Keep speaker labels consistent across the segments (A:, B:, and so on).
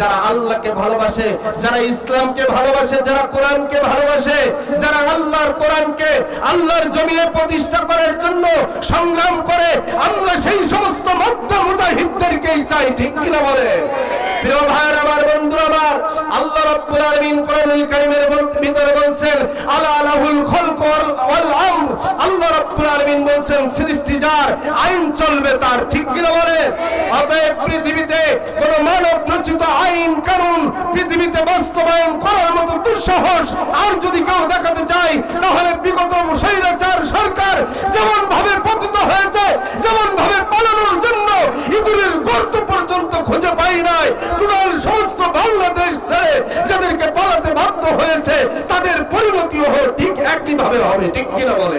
A: যারা আল্লাহকে ভালোবাসে, যারা ইসলামকে ভালোবাসে, যারা কোরআনকে ভালোবাসে, যারা আল্লাহর কোরআনকে আল্লাহর জমিনে প্রতিষ্ঠা করার জন্য সংগ্রাম করে, আমরা সেই সমস্ত মধ্য মুজাহিদদেরকেই চাই, ঠিক কিনা বলে প্রিয় ভাইয়ের আমার, বন্ধুরা আল্লাহ রাব্বুল ভিতরে বলছেন, আলা লাহুল খালক ওয়াল- আমর। আল্লাহ বলছেন, সৃষ্টি যার আইন চলবে তার। ঠিক কিনা বলে? পৃথিবীতে কোন মানব রচিত আইন কানুন পৃথিবীতে বাস্তবায়ন করার মতো দুঃসাহস আর যদি কেউ দেখাতে চায়, তাহলে বিগত স্বৈরাচার সরকার যেমন ভাবে পতিত হয়েছে যেমন ভাবে পালানোর জন্য ইঁদুরের গর্ত পর্যন্ত খুঁজে পাই নাই টোটাল সমস্ত বাংলাদেশ ছেড়ে যাদেরকে পালাতে বাধ্য হয়েছে, তাদের পরিণতিও ঠিক একইভাবে হবে, ঠিক কিনা বলে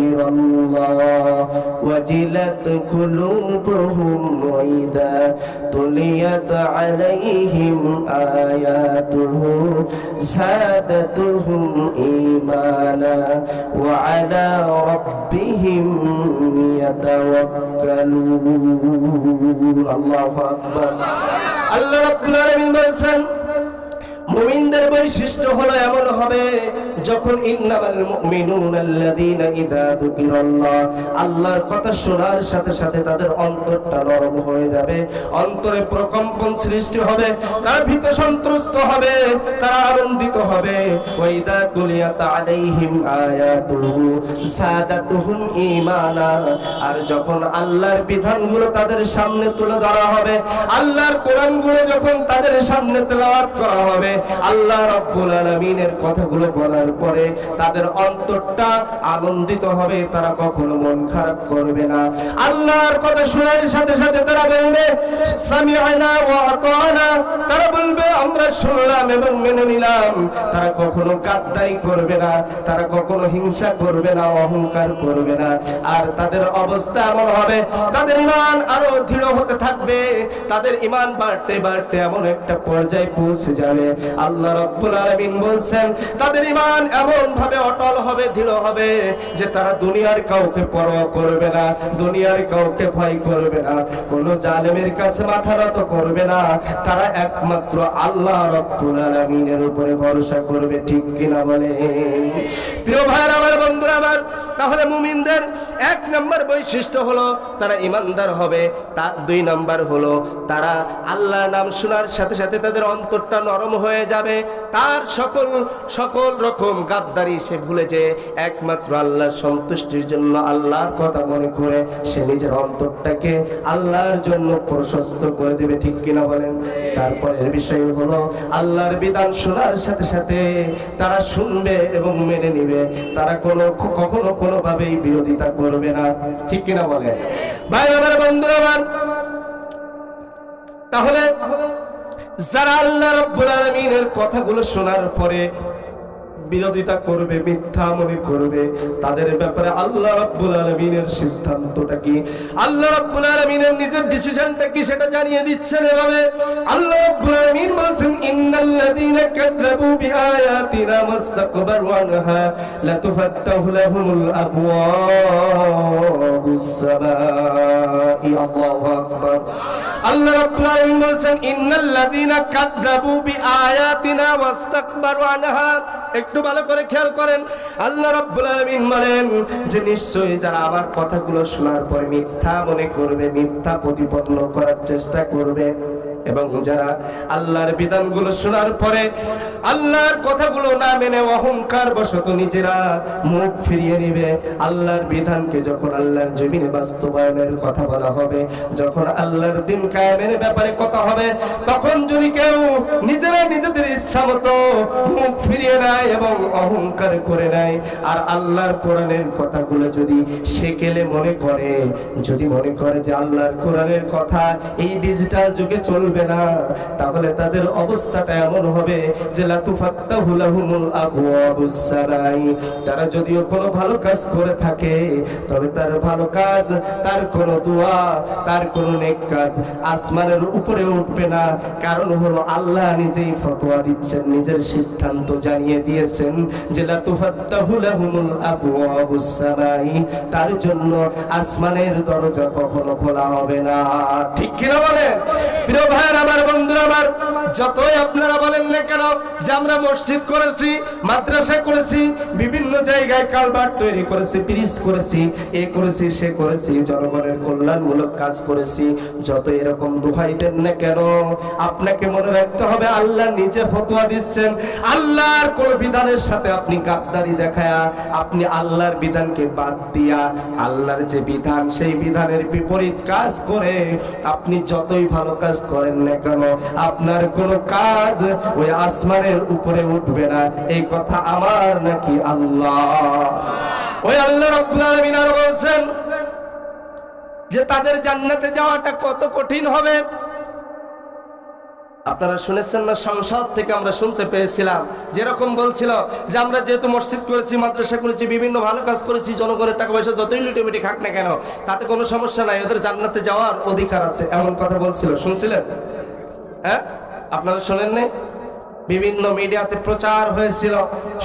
A: যুকিরাল্লাহ ওয়াজিলাত কুলুবুহুম ওয়া ইযা তুলিয়াত আলাইহিম আয়াতুহু زادتهم إيمانا وعلى ربهم يتوكلون الله أكبر আল্লাহ রাব্বুল আলামিন বলেন মুমিনদের বৈশিষ্ট্য হলো এমন হবে যখন ইন্নামাল মুমিনুন আল্লাযীনা ইযা যুকিরাল্লাহ, আল্লাহর কথা শোনার সাথে সাথে তাদের অন্তরটা নরম হয়ে যাবে, অন্তরে প্রকম্পন সৃষ্টি হবে, তারা ভীত সন্ত্রস্ত হবে, তারা আনন্দিত হবে। ওয়াইদা তুলিয়াত আলাইহিম আয়াতুহু সাদাতুহুম ঈমানা, আর যখন আল্লাহর বিধানগুলো তাদের সামনে তুলে ধরা হবে, আল্লাহর কোরআনগুলো যখন তাদের সামনে তেলাওয়াত করা হবে, আল্লাহ রাব্বুল আলামিনের কথাগুলো বলার পরে তাদের অন্তরটা আনন্দিত হবে, তারা কখনো মন খারাপ করবে না। আল্লাহর কথা শোনার সাথে সাথে তারা বলবে, সামিআনা ওয়া আতানা। তারা বলবে, আমরা শুনলাম এবং মেনে নিলাম। তারা কখনো গাদ্দারি করবে না, তারা কখনো হিংসা করবে না, অহংকার করবে না। আর তাদের অবস্থা এমন হবে, তাদের ইমান আরও দৃঢ় হতে থাকবে, তাদের ইমান বাড়তে বাড়তে এমন একটা পর্যায়ে পৌঁছে যাবে। আল্লাহ রাব্বুল আলামিন বলছেন, তাদের ইমান এমন ভাবে অটল হবে দৃঢ় হবে, যে তারা দুনিয়ার কাউকে পরোয়া করবে না, দুনিয়ার কাউকে ভয় করবে না। কোন জালেমের কাছে মাথা নত করবে না। তারা একমাত্র আল্লাহ রাব্বুল আলামিনের উপরে ভরসা করবে, ঠিক কিনা বলে? প্রিয় ভাইয়ের, আমার বন্ধুরা, আমার, তাহলে মুমিনদের এক নম্বর বৈশিষ্ট্য হলো, তারা ইমানদার হবে। তা দুই নাম্বার হলো, তারা আল্লাহর নাম শোনার সাথে সাথে তাদের অন্তরটা নরম হয়ে যাবে। তার সকল সকল রকম গাদ্দারি সে ভুলে যে একমাত্র আল্লাহর সন্তুষ্টির জন্য আল্লাহর কথা মনে করে সে নিজের অন্তরটাকে আল্লাহর জন্য প্রশস্ত করে দেবে, ঠিক কিনা বলেন? তারপরের বিষয় হলো, আল্লাহর বিধান শোনার সাথে সাথে তারা শুনবে এবং মেনে নিবে। তারা কোনো, কখনো কোনোভাবেই বিরোধিতা করবে না, ঠিক কিনা বলেন? ভাই, আমার বন্ধুরা, আমার তাহলে যারা আল্লাহ রাব্বুল আলামিনের কথাগুলো শোনার পরে বিরোধিতা করবে, মিথ্যা মনে করবে। তাদের ব্যাপারে আল্লাহ রাব্বুল আলামিনের সিদ্ধান্তটা কি? আল্লাহ রাব্বুল আলামিনের নিজের ডিসিশনটা কি সেটা জানিয়ে দিচ্ছেন এভাবে? আল্লাহ রাব্বুল আলামিন বলেন ইন্নাল্লাযীনা কাযযাবু বিআয়াতিনা মাস্তাকবারু আনহা লাতুফাত্তাহু লাহুমুল আবওয়াবুস সামাই। আল্লাহু আকবার। আল্লাহ রাব্বুল আলামিন বলেন ইন্নাল্লাযীনা কাযযাবু বিআয়াতিনা ওয়াস্তাকবারু আনহা। একটু ভালো করে খেয়াল করেন, আল্লাহ রাব্বুল আলামিন বলেন যে নিশ্চয়ই যারা আমার কথাগুলো শোনার পরে মিথ্যা মনে করবে, মিথ্যা প্রতিপন্ন করার চেষ্টা করবে। এবং যারা আল্লাহর বিধানগুলো শোনার পরে আল্লাহর কথাগুলো না মেনে অহংকার বশত নিজেরা মুখ ফিরিয়ে নিবে, আল্লাহর বিধানকে যখন আল্লাহর জমিনে বাস্তবায়নের কথা বলা হবে, যখন আল্লাহর দিন কায়েমের ব্যাপারে কথা হবে, তখন যদি কেউ নিজেরা নিজেদের ইচ্ছা মতো মুখ ফিরিয়ে নেয় এবং অহংকার করে নেয়, আর আল্লাহর কোরআনের কথাগুলো যদি সেকেলে মনে করে, যদি মনে করে যে আল্লাহর কোরআনের কথা এই ডিজিটাল যুগে চলবে খুলবে না, তাহলে তাদের অবস্থাটা এমন হবে যে তারা যদিও কোনো ভালো কাজ করে থাকে, তবে তার ভালো কাজ, তার কোনো দোয়া, তার কোনো নেক কাজ আসমানের উপরে উঠবে না। কারণ হলো আল্লাহ নিজেই ফতোয়া দিচ্ছেন, নিজের সিদ্ধান্ত জানিয়ে দিয়েছেন যে তার জন্য আসমানের দরজা কখনো খোলা হবে না। ঠিক কিনা বলেন? প্রিয় ভাইয়ের জনগণের কল্যাণমূলক কাজ করেছি যত এরকম না কেন, আপনাকে মনে রাখতে হবে, আল্লাহ নিজে ফতোয়া দিচ্ছেন, আল্লাহর কোন বিধানের সাথে আপনি গাদ্দারি দেখায়া, আপনি আল্লাহর বিধানকে বাদ দিয়া, আল্লাহর যে বিধান, সেই বিধানের বিপরীত কাজ করে, আপনি যতই ভালো কাজ করেন না কেন? আপনার কোনো কাজ ওই আসমানের উপরে উঠবে না। এই কথা আমার নাকি আল্লাহ। ওই আল্লাহ রাব্বুল আলামিন আরও বলছেন যে তাদের জান্নাতে যাওয়াটা কত কঠিন হবে? আপনারা শুনেছেন না, সংসদ থেকে আমরা শুনতে পেয়েছিলাম। যেরকম বলছিল যে আমরা যেহেতু মসজিদ করেছি, মাদ্রাসা করেছি, বিভিন্ন ভালো কাজ করেছি, জনগণের টাকা পয়সা যতই লুটেমিটি খাক না কেন, তাতে কোনো সমস্যা নাই, ওদের জান্নাতে যাওয়ার অধিকার আছে, এমন কথা বলছিল। শুনছিলেন? হ্যাঁ? আপনারা শোনেন নাই বিভিন্ন মিডিয়াতে প্রচার হয়েছিল,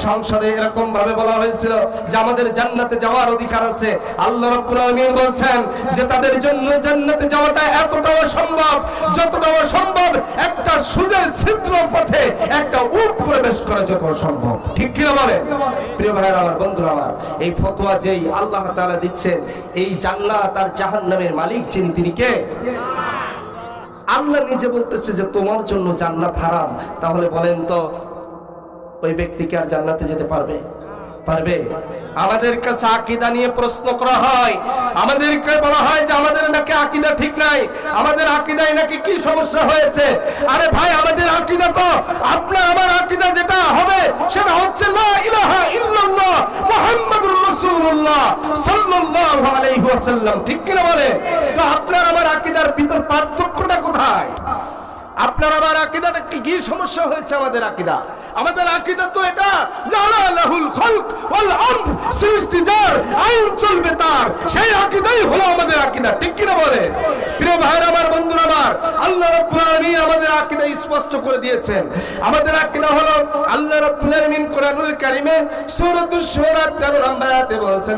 A: সংসদে এরকম ভাবে বলা হয়েছিল যে আমাদের জান্নাতে যাওয়ার অধিকার আছে। আল্লাহ রাব্বুল আলামিন বলছেন যে তাদের জন্য জান্নাতে যাওয়াটা এতটাও সম্ভব, যতটাও সম্ভব একটা সুজের ছিদ্র পথে একটা উট প্রবেশ করা যত সম্ভব। ঠিক কি না বলে? প্রিয় ভাইরা আমার, বন্ধুরা আমার, এই ফতোয়া যেই আল্লাহ তাআলা দিচ্ছেন, এই জান্নাত আর জাহান্নামের মালিক যিনি, তিনি কে? আল্লাহ নিজে বলতেছে যে তোমার জন্য জান্নাত হারাম। তাহলে বলেন তো, ওই ব্যক্তিকে আর জান্নাতে যেতে পারবে? পারবে? আমাদের কাছে আকিদা নিয়ে প্রশ্ন করা হয়। আমাদেরকে বলা হয় যে আমাদের নাকি আকিদা ঠিক নাই। আমাদের আকিদায় নাকি কি সমস্যা হয়েছে? আরে ভাই, আমাদের আকিদা তো, আপনার আমার আকিদা যেটা হবে, সেটা হচ্ছে লা ইলাহা ওয়াসাল্লাম ঠিক কিনা বলে? তো আপনার আমার আকিদার ভিতর পার্থক্যটা কোথায়? আপনার আমার আকিদাটা কি কি সমস্যা হয়েছে আমাদের আকিদা? আমাদের আকিদা তো এটা, জালা লাহুল খলক ওয়াল আমর, সৃষ্টি যার, আইন চলবে তার। সেই আকিদাই হলো আমাদের আকিদা, ঠিক কি না বলে? প্রিয় আমার বন্ধুরা, আমার আল্লাহ রাব্বুল আলামিন আমাদের আকিদা স্পষ্ট করে দিয়েছেন। আমাদের আকিদা হলো আল্লাহ রাব্বুল আলামিন কোরআনুল শূরা 13 নম্বর আয়াতে বলেছেন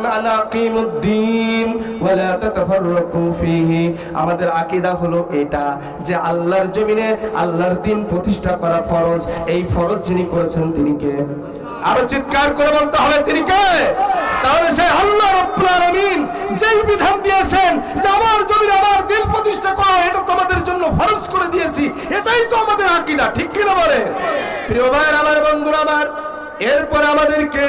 A: ফীহি। আমাদের আকিদা হলো এটা, যে আল্লাহর জমিনে আল্লাহর দিন প্রতিষ্ঠা করা ফরজ। এই ফরজ যিনি করেছেন তিনি কে? আরও চিৎকার করে বলতে হবে, তিনি কে? তাহলে সেই আল্লাহ রাব্বুল যেই বিধান দিয়েছেন যে আমার জমিনে আমার দিন প্রতিষ্ঠা করা, এটা তোমাদের জন্য ফরজ করে দিয়েছি, এটাই তো আমাদের আকিদা, ঠিক কিনা বলে? প্রিয় ভাইয়ের, আমার বন্ধুরা, আমার। এরপর আমাদেরকে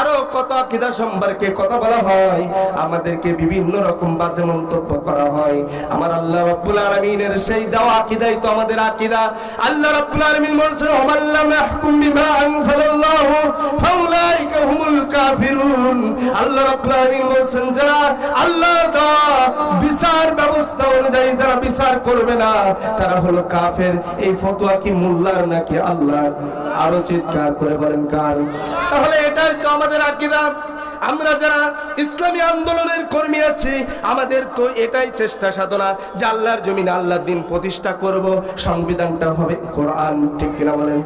A: আরও কত আকিদা সম্পর্কে কথা বলা হয়, আমাদেরকে বিভিন্ন রকম বাজে মন্তব্য করা হয়। আমার আল্লাহ রাব্বুল আলামিনের সেই দেওয়া আকিদাই তো আমাদের আকিদা। আল্লাহ রাব্বুল আলামিন বলেছেন ওমাল্লাম ইয়াহকুম বিমা আনজালাল্লাহু ফাউলাইকা হুমুল কাফিরুন। আল্লাহ রাব্বুল আলামিন বলেছেন, যারা আল্লাহর দেওয়া বিচার ব্যবস্থা অনুযায়ী যারা বিচার করবে না, তারা হলো কাফের। এই ফতোয়া কি মোল্লার নাকি আল্লাহর? আরও চিৎকার করে বলেন কার? তাহলে এটাই তো আমাদের আকিদা। আমরা যারা ইসলামী আন্দোলনের কর্মী আছি, আমাদের তো এটাই চেষ্টা সাধনা যে আল্লাহর জমিন আল্লাহর দিন প্রতিষ্ঠা করব। সংবিধানটা হবে কোরআন, ঠিক কিনা বলেন?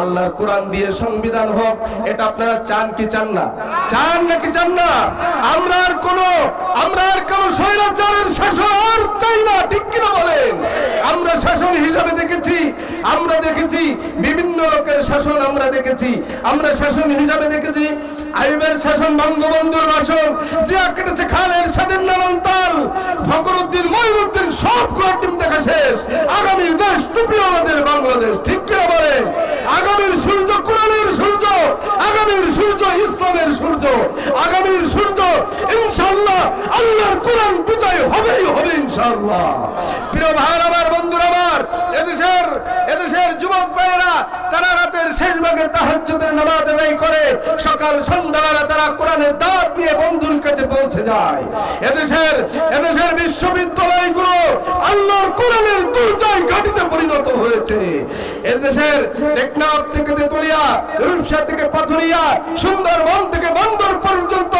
A: আল্লাহর কোরআন দিয়ে সংবিধান হোক, এটা আপনারা চান কি চান না? চান নাকি চান না? আমরা আর কোনো, আমরা আর কোনো স্বৈরাচারের শাসন আর চাই না, ঠিক কিনা বলেন? আমরা শাসন হিসাবে দেখেছি, আমরা দেখেছি, বিভিন্ন লোকের শাসন আমরা দেখেছি। আমরা শাসন হিসাবে দেখেছি আইবের শাসন বঙ্গবন্ধুর শাসন যে কেটেছে খালের স্বাধীন নানান তাল ফকরুদ্দিন মহিউদ্দিন, সব টিম দেখা শেষ। আগামীর দেশ টুপি আমাদের বাংলাদেশ, ঠিক কিনা বলে? আগামীর সূর্য কোরআনের সূর্য, আগামীর সূর্য ইসলামের সূর্য, আগামীর সূর্য ইনশাআল্লাহ, আল্লাহর কোরআন বিজয় হবেই হবে ইনশাআল্লাহ। প্রিয় ভাই আমার, বন্ধুরা আমার, এদেশের এদেশের যুবক ভাইয়েরা, তারা রাতের শেষ ভাগে তাহাজ্জুদের নামাজ আদায় করে, সকাল, সন্ধ্যাবেলা তারা কোরআনের দাঁত নিয়ে বন্ধুর কাছে পৌঁছে যায়। এদেশের এদেশের বিশ্ববিদ্যালয়গুলো আল্লাহর কোরআনের দুর্জয় ঘাটিতে পরিণত হয়েছে। এদেশের টেকনাফ থেকে তেতুলিয়া, রূপসা থেকে পাথুরিয়া, সুন্দরবন থেকে বন্দর পর্যন্ত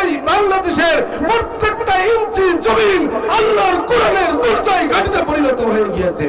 A: এই বাংলাদেশের প্রত্যেকটা ইঞ্চি জমিন আল্লাহর কোরআনের দুর্জয় ঘাটিতে পরিণত হয়ে গিয়েছে।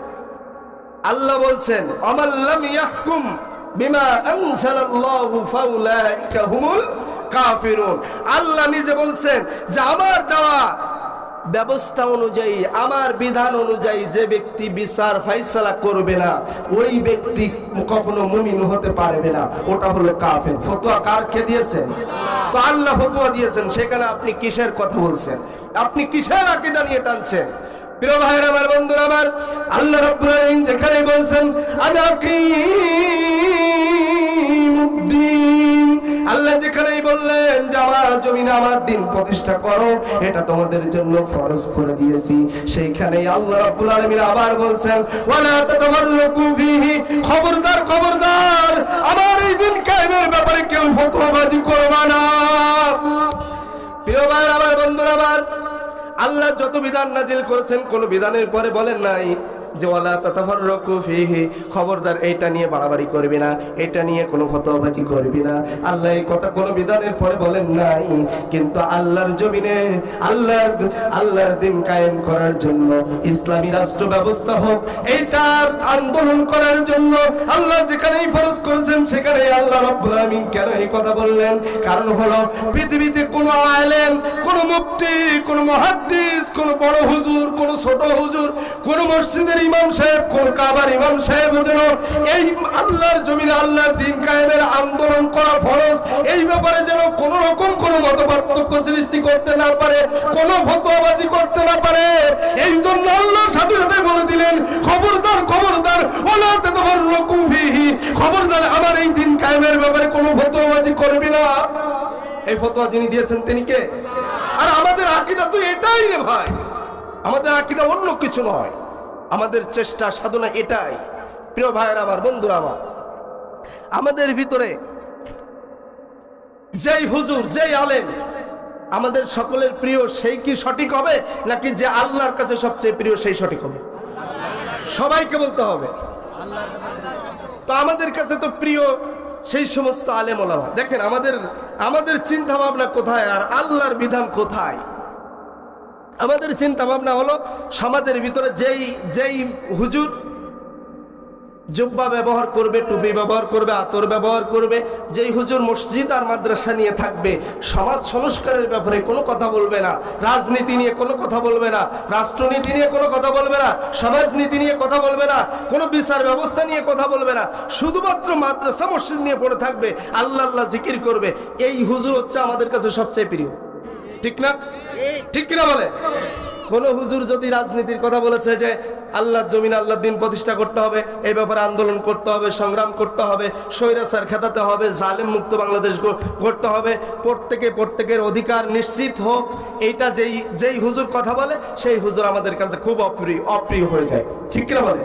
A: আল্লাহ বলছেন আল্লাহ নিজে বলছেন যে আমার দেওয়া ব্যবস্থা অনুযায়ী, আমার বিধান অনুযায়ী যে ব্যক্তি বিচার ফাইসালা করবে না, ওই ব্যক্তি কখনো মুমিন হতে পারবে না। ওটা হলো কাফের। ফতোয়া কার কে দিয়েছেন? তো আল্লাহ ফতোয়া দিয়েছেন। সেখানে আপনি কিসের কথা বলছেন? আপনি কিসের আকিদা নিয়ে টানছেন? প্রিয় ভাইয়ের আমার, বন্ধুরা আমার, আল্লাহ রাব্বুল যেখানে বলছেন আদাকিমুদ্দিন আল্লাহ যেখানেই বললেন যে, আমার জমিনে, আমার দিন প্রতিষ্ঠা করো, এটা তোমাদের জন্য ফরজ করে দিয়েছি। সেইখানেই আল্লাহ রাব্বুল আলামিন আবার বলছেন, ওয়ালা তাতাফাররাকু ফীহি। খবরদার খবরদার, আমার এই দিন কায়েমের ব্যাপারে কেউ ফতোয়াবাজি করবে না। প্রিয় ভাইয়ের আমার, বন্ধুরা আমার আল্লাহ যত বিধান নাজিল করেছেন কোন বিধানের পরে বলেন নাই। যে ওয়ালা তাতাফাররাকু ফীহি, খবরদার এইটা নিয়ে বাড়াবাড়ি করবি না এটা নিয়ে কোনো ফতোয়াবাজি করবি না। আল্লাহ এই কথা কোন বিধানের পরে বলেন নাই, কিন্তু আল্লাহর জমিনে, আল্লাহর আল্লাহর দিন কায়েম করার জন্য, ইসলামী রাষ্ট্র ব্যবস্থা হোক, এইটার আন্দোলন করার জন্য আল্লাহ যেখানেই ফরজ করেছেন, সেখানেই আল্লাহ রাব্বুল আলামিন কেন এই কথা বললেন? কারণ হলো, পৃথিবীতে কোনো আলেম, কোনো মুফতি, কোনো মুহাদ্দিস, কোনো বড় হুজুর, কোনো ছোট হুজুর, কোনো মসজিদের ইমাম সাহেব, কোন কাবার ইমাম সাহেব যেন এই আল্লাহর জমিনে আল্লাহর দিন কায়েমের আন্দোলন করা ফরজ, এই ব্যাপারে যেন কোন রকম কোন মত পার্থক্য সৃষ্টি করতে না পারে, কোন ফতোয়াবাজি করতে না পারে। এই জন্য আল্লাহ সাথে বলে দিলেন, খবরদার খবরদার, ওলা তাতাফাররাকু ফীহি। খবরদার, আমার এই দিন কায়েমের ব্যাপারে কোনো ফতোয়াবাজি করবি না। এই ফতোয়া যিনি দিয়েছেন তিনি কে? আর আমাদের আকীদা তো এটাই রে ভাই। আমাদের আকীদা অন্য কিছু নয়। আমাদের চেষ্টা সাধনা এটাই। প্রিয় ভাইয়ের আমার, বন্ধুরা আমার, আমাদের ভিতরে যেই হুজুর, যেই আলেম, আমাদের সকলের প্রিয় সেই কি সঠিক হবে? নাকি যে আল্লাহর কাছে সবচেয়ে প্রিয় সেই সঠিক হবে? সবাইকে বলতে হবে। তো আমাদের কাছে তো প্রিয় সেই সমস্ত আলেম ওলামা দেখেন, আমাদের আমাদের চিন্তা ভাবনা কোথায় আর আল্লাহর বিধান কোথায়? আমাদের চিন্তা ভাবনা হলো সমাজের ভিতরে যেই যেই হুজুর জুব্বা ব্যবহার করবে, টুপি ব্যবহার করবে, আতর ব্যবহার করবে, যেই হুজুর মসজিদ আর মাদ্রাসা নিয়ে থাকবে, সমাজ সংস্কারের ব্যাপারে কোনো কথা বলবে না, রাজনীতি নিয়ে কোনো কথা বলবে না, রাষ্ট্রনীতি নিয়ে কোনো কথা বলবে না, সমাজনীতি নিয়ে কথা বলবে না, কোনো বিচার ব্যবস্থা নিয়ে কথা বলবে না, শুধুমাত্র মাদ্রাসা, মসজিদ নিয়ে পড়ে থাকবে, আল্লাহ আল্লাহ জিকির করবে, এই হুজুর হচ্ছে আমাদের কাছে সবচেয়ে প্রিয়। ঠিক না? ঠিক কিনা বলে? কোন হুজুর যদি রাজনীতির কথা বলেছে যে আল্লাহ জমিন আল্লাহ দিন প্রতিষ্ঠা করতে হবে, এই ব্যাপারে আন্দোলন করতে হবে, সংগ্রাম করতে হবে, স্বৈরাচার খেতাতে হবে, জালেম মুক্ত বাংলাদেশ করতে হবে, প্রত্যেকে প্রত্যেকের অধিকার নিশ্চিত হোক, এইটা যেই যেই হুজুর কথা বলে, সেই হুজুর আমাদের কাছে খুব অপ্রিয় অপ্রিয় হয়ে যায়। ঠিক কিনা বলে?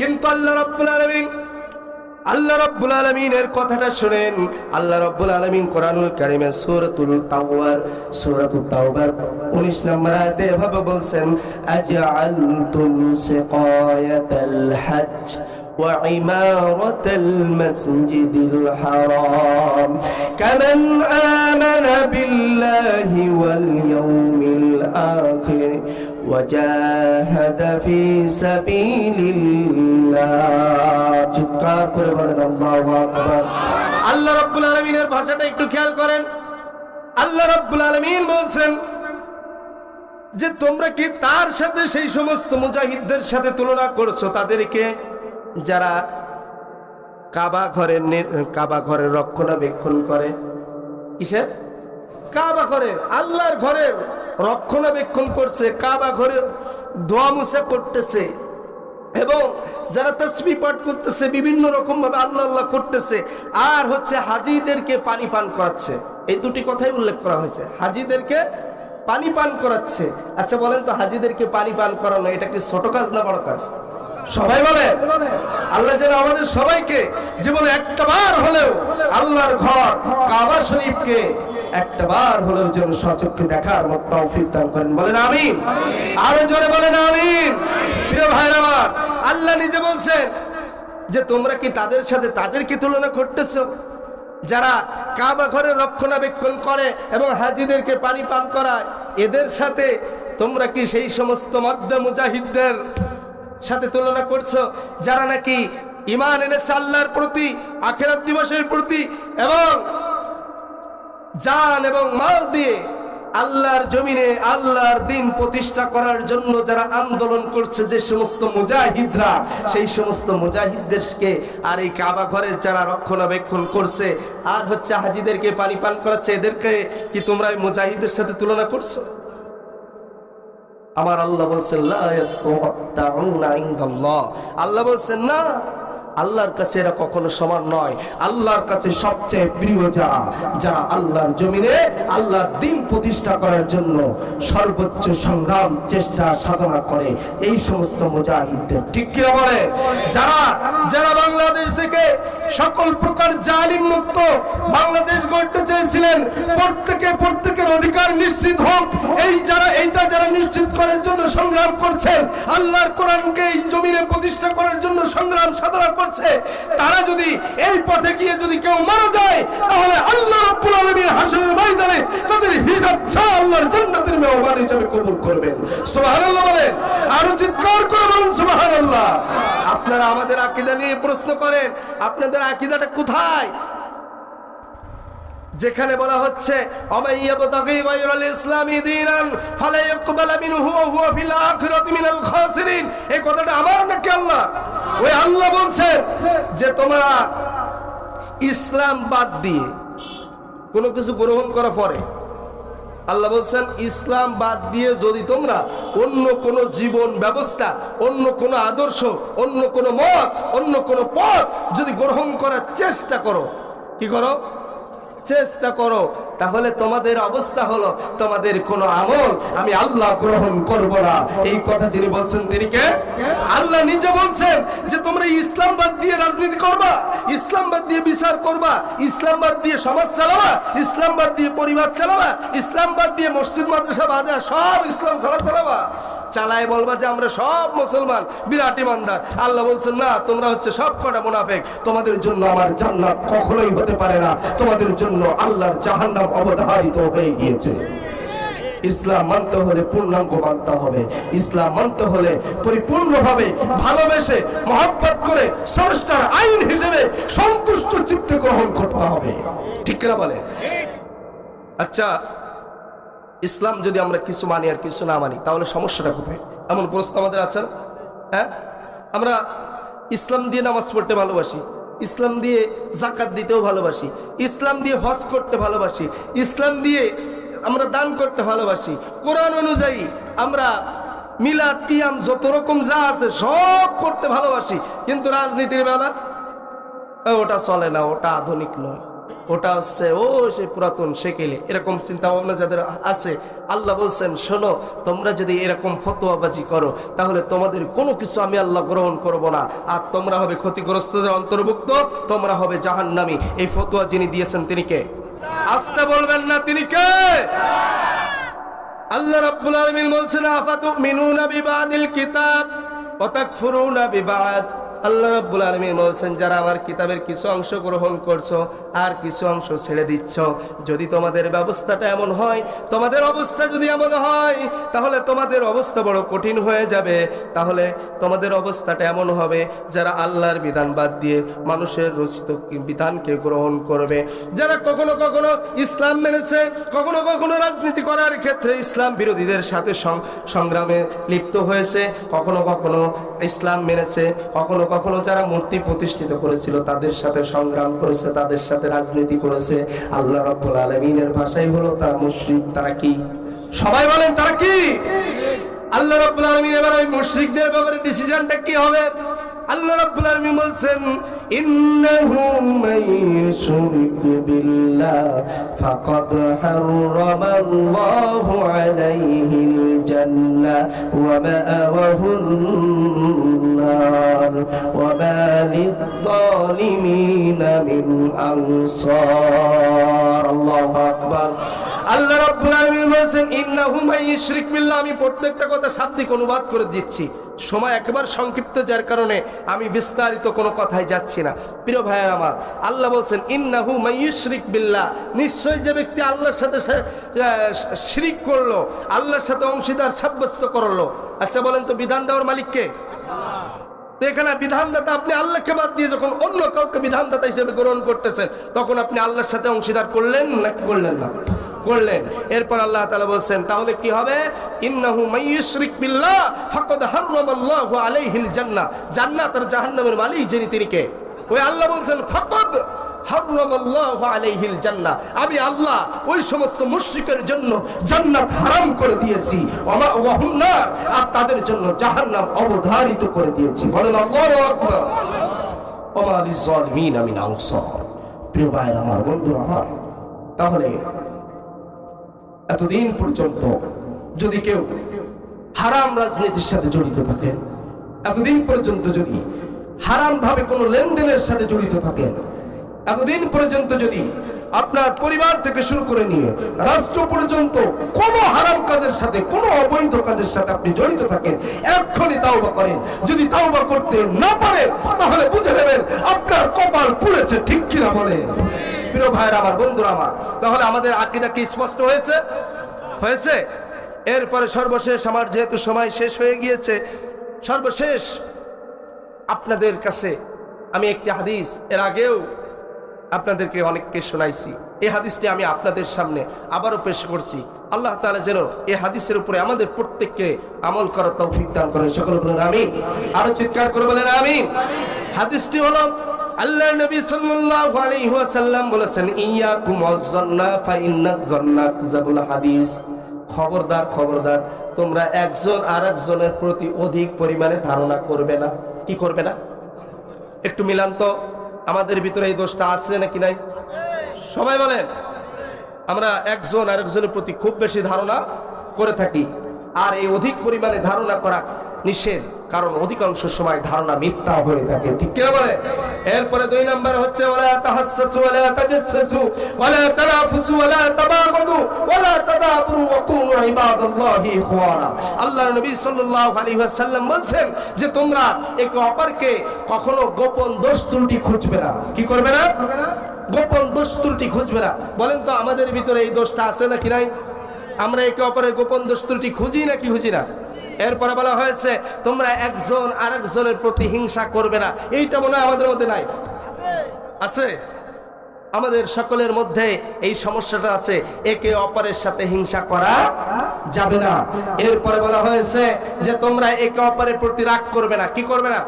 A: কিন্তু আল্লাহ রাব্বুল আলামিন আল্লাহ রাব্বুল আলামিনের কথাটা শুনেন আল্লাহ রাব্বুল আলামিন কোরআনুল কারীমে সূরাতুল তাওবার সূরাতুল তাওবার 19 নম্বর আয়াতে এভাবে বলছেন আজআলতুম সিকায়াতাল হজ্জ وعمارة المسجد الحرام كمن آمن بالله واليوم الآخر وجاهد في سبيل الله চিৎকার করে বলেন আল্লাহু আকবার আল্লাহ রাব্বুল আলামিনের ভাষাটা একটু খেয়াল করেন আল্লাহ রাব্বুল আলামিন বলছেন যে তোমরা কি তার সাথে সেই সমস্ত মুজাহিদদের সাথে তুলনা করছো তাদেরকে যারা কাবা ঘরের নি- কাবা ঘরের রক্ষণাবেক্ষণ করে কিসের কাবা ঘরের আল্লাহর ঘরের রক্ষণাবেক্ষণ করছে, কাবা ঘরে দোয়া মুসা করতেছে এবং যারা তসবি পাঠ করতেছে, বিভিন্ন রকম ভাবে আল্লাহ আল্লাহ করতেছে। আর হচ্ছে হাজিদেরকে পানি পান করাচ্ছে। এই দুটি কথাই উল্লেখ করা হয়েছে। হাজিদেরকে পানি পান করাচ্ছে। আচ্ছা বলেন তো, হাজিদেরকে পানি পান করানো, এটা কি ছোট কাজ না বড় কাজ? সবাই বলে? আল্লাহ যেন আমাদের সবাইকে জীবনে একটা বার হলেও আল্লাহর ঘর, কাবা শরীফকে একটা বার হলেও যেন সচক্ষে দেখার মত তৌফিক দান করেন। বলেন আমিন। আরও জোরে বলেন আমিন। প্রিয় ভাইরা আমার, আল্লাহ নিজে বলছেন যে তোমরা কি তাদের সাথে তাদেরকে তুলনা করতেছো? যারা কাবা ঘরে রক্ষণাবেক্ষণ করে এবং হাজিদেরকে পানি পান করায়, এদের সাথে তোমরা কি সেই সমস্ত মধ্য মুজাহিদদের সাথে তুলনা করছ? যারা নাকি ইমান এনেছে আল্লাহর প্রতি, আখেরাত দিবসের প্রতি, এবং জান এবং মাল দিয়ে আল্লাহর জমিনে আল্লাহর দিন প্রতিষ্ঠা করার জন্য যারা আন্দোলন করছে, যে সমস্ত মুজাহিদরা, সেই সমস্ত মুজাহিদদেরকে আর এই কাবা ঘরে যারা রক্ষণাবেক্ষণ করছে, আর হচ্ছে হাজিদেরকে পানি পান করাচ্ছে, এদেরকে কি তোমরা এই মুজাহিদের সাথে তুলনা করছ? আমার আল্লাহ বলছেন আল্লাহ বলছেন, না। আল্লাহর কাছে এরা কখনো সমান নয়। আল্লাহর কাছে সবচেয়ে প্রিয় যারা যারা আল্লাহর জমিনে আল্লাহর দিন প্রতিষ্ঠা করার জন্য সর্বোচ্চ সংগ্রাম, চেষ্টা, সাধনা করে। এই সমস্ত মুজাহিদদের, ঠিক কিনা বলে? যারা যারা বাংলাদেশ থেকে সকল প্রকার জালিম মুক্ত বাংলাদেশ গড়তে চেয়েছিলেন, প্রত্যেকে প্রত্যেকের অধিকার নিশ্চিত হোক। এই যারা, এইটা যারা নিশ্চিত করার জন্য সংগ্রাম করছেন, আল্লাহর কোরআনকে এই জমিনে প্রতিষ্ঠা করার জন্য সংগ্রাম, সাধনা করছে, তারা যদি এই পথে গিয়ে যদি কেউ মারা যায়, তাহলে আল্লাহ রাব্বুল আলামিন হাসরের ময়দানে তাদের হিসাব ছাড়া আল্লাহর জান্নাতের মেহমান হিসেবে কবুল করবেন। সুবহানাল্লাহ বলেন, আরও চিৎকার করে বলুন, সুবহানাল্লাহ। আপনারা আমাদের আকিদা নিয়ে প্রশ্ন করেন, আপনাদের আকীদাটা কোথায় যেখানে বলা হচ্ছে অমাইয়াবতাগি গায়রাল ইসলামি দীনান ফালা ইকবাল মিনহু ওয়া হুয়া ফিল আখিরাতি মিনাল খাসিরিন। এই কথাটা আমার নাকি আল্লাহ? ওই আল্লাহ যে, তোমরা ইসলাম বাদ দিয়ে কোনো কিছু গ্রহণ করা পরে, আল্লাহ বলছেন, ইসলাম বাদ দিয়ে যদি তোমরা অন্য কোনো জীবন ব্যবস্থা, অন্য কোনো আদর্শ, অন্য কোনো মত, অন্য কোনো পথ যদি গ্রহণ করার চেষ্টা করো, কি করো? চেষ্টা করো। তাহলে তোমাদের অবস্থা হলো, তোমাদের কোনো আমল আমি আল্লাহ গ্রহণ করব না। এই কথা যিনি বলছেন, তিনি কে? আল্লাহ নিজে বলছেন যে, তোমরা ইসলামবাদ দিয়ে রাজনীতি করবা ইসলামবাদ দিয়ে বিচার করবা ইসলামবাদ দিয়ে সমাজ চালাবা ইসলামবাদ দিয়ে পরিবার চালাবা ইসলামবাদ দিয়ে মসজিদ, মাদ্রাসা বাদা সব ইসলাম ছাড়া চালাবা। চালায় বলবা যে আমরা সব মুসলমান, বিরাট ইমানদার। আল্লাহ বলছেন না, তোমরা হচ্ছে সব কটা মুনাফেক। তোমাদের জন্য আমার জান্নাত কখনোই হতে পারে না। তোমাদের জন্য আল্লাহর জাহান্নাম অবধারিত হয়ে গিয়েছে। ইসলাম মানতে হলে পূর্ণাঙ্গ মানতে হবে। ইসলাম মানতে হলে পরিপূর্ণভাবে ভালোবেসে, মহব্বত করে, স্রষ্টার আইন হিসেবে সন্তুষ্ট চিত্তে গ্রহণ করতে হবে। ঠিক কিনা বলে আচ্ছা ইসলাম যদি আমরা কিছু মানি আর কিছু না মানি, তাহলে সমস্যাটা কোথায়? এমন প্রশ্ন আমাদের আছে হ্যাঁ? আমরা ইসলাম দিয়ে নামাজ পড়তে ভালোবাসি, ইসলাম দিয়ে জাকাত দিতেও ভালোবাসি, ইসলাম দিয়ে হজ করতে ভালোবাসি, ইসলাম দিয়ে আমরা দান করতে ভালোবাসি। কোরআন অনুযায়ী আমরা মিলাদ, কিয়াম, যত রকম যা আছে সব করতে ভালোবাসি, কিন্তু রাজনীতির বেলা ওটা চলে না, ওটা আধুনিক নয়। ওটা হচ্ছে, ও সে পুরাতন সেকেলে। এরকম চিন্তা ভাবনা যাদের আছে, আল্লাহ বলছেন, শোনো, তোমরা যদি এরকম ফতোয়াবাজি করো, তাহলে তোমাদের কোনো কিছু আমি আল্লাহ গ্রহণ করব না। আর তোমরা হবে ক্ষতিগ্রস্তদের অন্তর্ভুক্ত, তোমরা হবে জাহান্নামী। এই ফতোয়া যিনি দিয়েছেন তিনি কে? আসতে বলবেন না, তিনি কে? আল্লাহ রাব্বুল আলামিন বলছেন আফাতু মিনুনা বিবাদিল কিতাব ওয়া তাকফুরুনা বিবাদ। আল্লাহ রাব্বুল আলামিন বলছেন, যারা আমার কিতাবের কিছু অংশ গ্রহণ করছ আর কিছু অংশ ছেড়ে দিচ্ছ, যদি তোমাদের ব্যবস্থাটা এমন হয়, তোমাদের অবস্থা যদি এমন হয়, তাহলে তোমাদের অবস্থা বড় কঠিন হয়ে যাবে। তাহলে তোমাদের অবস্থাটা এমন হবে, যারা আল্লাহর বিধান বাদ দিয়ে মানুষের রচিত বিধানকে গ্রহণ করবে। যারা কখনো কখনো ইসলাম মেনেছে, কখনো কখনো রাজনীতি করার ক্ষেত্রে ইসলাম বিরোধীদের সাথে সংগ্রামে লিপ্ত হয়েছে, কখনো কখনো ইসলাম মেনেছে, কখনো কখনো যারা মূর্তি প্রতিষ্ঠিত করেছিল তাদের সাথে সংগ্রাম করেছে তাদের সাথে রাজনীতি করেছে। আল্লাহ রব্বুল আলমিনের ভাষাই হলো তার মুশ্রিক তারা কি? সবাই বলেন তারা কি? আল্লাহ রব্বুল আলমিন এবার ওই মুশ্রিকদের ব্যাপারে ডিসিশনটা কি হবে? আল্লাহ রাব্বুল আলামিন বলছেন, ইন্নাহু ইউশরিক বিল্লাহ, ফাকাদ হারামাল্লাহু আলাইহিল জান্নাহ, ওয়া মাআওয়াহুন নার, ওয়া মা লিয-যালিমিনা মিন আনসার। আল্লাহু আকবার। আল্লাহ রাব্বুল আলামিন বলেন ইন্নাহু বিল্লাহ। আমি প্রত্যেকটা কথা শাব্দিক অনুবাদ করে দিচ্ছি। সময় একেবারে সংক্ষিপ্ত, যার কারণে আমি বিস্তারিত কোনো কথায় যাচ্ছি না। প্রিয় ভাইয়ের আমার, আল্লাহ বলছেন, ইন্নাহু ইউশরিক বিল্লাহ। নিশ্চয় যে ব্যক্তি আল্লাহর সাথে শিরিক করল, আল্লাহর সাথে অংশীদার সাব্যস্ত করল। আচ্ছা বলেন তো, বিধান দেওয়ার মালিককে এখানে বিধানদাতা আপনি আল্লাহকে বাদ দিয়ে যখন অন্য কাউকে বিধানদাতা হিসেবে গ্রহণ করতেছেন, তখন আপনি আল্লাহর সাথে অংশীদার করলেন নাকি করলেন না? করলেন। এরপর আল্লাহ তালা বলছেন, তাহলে কি হবে? ইন্নাহু মাইয়ুশরিক জান্নাত আর জাহান্নামের মালিক যিনি, তিনি কে? ওই আল্লাহ বলছেন, ফাকাদ আমি আল্লাহ ওই সমস্ত মুশ্রিকের জন্য জান্নাত হারাম করে দিয়েছি। আর তাদের জন্য জাহান্নাম অবধারিত করে দিয়েছি। প্রিয় ভাইরা আমার বন্ধু আমার। তাহলে এতদিন পর্যন্ত যদি কেউ হারাম রাজনীতির সাথে জড়িত থাকে, এতদিন পর্যন্ত যদি হারাম ভাবে কোনো লেনদেনের সাথে জড়িত থাকেন এতদিন পর্যন্ত যদি আপনার পরিবার থেকে শুরু করে নিয়ে রাষ্ট্র পর্যন্ত কোনো হারাম কাজের সাথে, কোনো অবৈধ কাজের সাথে আপনি জড়িত থাকেন, এক্ষুনি তাওবা করেন। যদি তাওবা করতে না পারেন তাহলে বুঝে নেবেন আপনার কপাল পুড়েছে, ঠিক কিনা বলেন? প্রিয় ভাইয়ের আমার, বন্ধুরা আমার, তাহলে আমাদের আকিদা কি স্পষ্ট হয়েছে? হয়েছে? এরপরে সর্বশেষ, আমার যেহেতু সময় শেষ হয়ে গিয়েছে, সর্বশেষ আপনাদের কাছে আমি একটি হাদিস, এর আগেও আপনাদেরকে অনেককে শোনাইছি। এই হাদিসটি আমি আপনাদের সামনে আবারও পেশ করছি। আল্লাহ তাআলা যেন এই হাদিসের উপরে আমাদের প্রত্যেককে আমল করার তৌফিক দান করেন। সকল বলেন আমি আরও চিৎকার করে বলেন আমি হাদিসটি হলো আল্লাহ নবী সাল্লাল্লাহু আলাইহি ওয়াসাল্লাম বলেছেন, ইয়াকুম ওয়াজ-যান্না ফা ইন্নাজ-যান্না কুযাবুল হাদিস। খবরদার খবরদার, তোমরা একজন আরেকজনের প্রতি অধিক পরিমাণে ধারণা করবে না। কি করবে না? একটু মিলান তো, আমাদের ভিতরে এই দোষটা আছে নাকি নাই? সবাই বলেন, আমরা একজন আরেকজনের প্রতি খুব বেশি ধারণা করে থাকি, আর এই অধিক পরিমাণে ধারণা করা নিষেধ, কারণ অধিকাংশ সময় ধারণা মিথ্যা হয়ে থাকে। ঠিক কিনা বলে? এরপরে দুই নাম্বার হচ্ছে, ওয়ালা তাহাসসু ওয়ালা তাজাসসু ওয়ালা তানাফুসু ওয়ালা তাবাগুদু, ওয়ালা তাদাবুরু ওয়া কুনু ইবাদাল্লাহি ইখওয়ানা। আল্লাহর নবী সাল্লাল্লাহু আলাইহি ওয়াসাল্লাম বলেন যে, তোমরা একে অপরকে কখনো গোপন দোষ ত্রুটি খুঁজবে না। কি করবে না? গোপন দোষ ত্রুটি খুঁজবে না। বলেন তো, আমাদের ভিতরে এই দোষটা আছে নাকি নাই? আমরা একে অপরের গোপন দোষ ত্রুটি খুঁজি নাকি খুঁজি না? এরপরে বলা হয়েছে, তোমরা একজন আরেকজনের প্রতি হিংসা করবে না। এইটা মনে হয় আমাদের মধ্যে নাই। আছে? আমাদের সকলের মধ্যে এই সমস্যাটা আছে। একে অপরের সাথে হিংসা করা যাবে না। এরপরে বলা হয়েছে যে, তোমরা একে অপরের প্রতি রাগ করবে না। কি করবে না?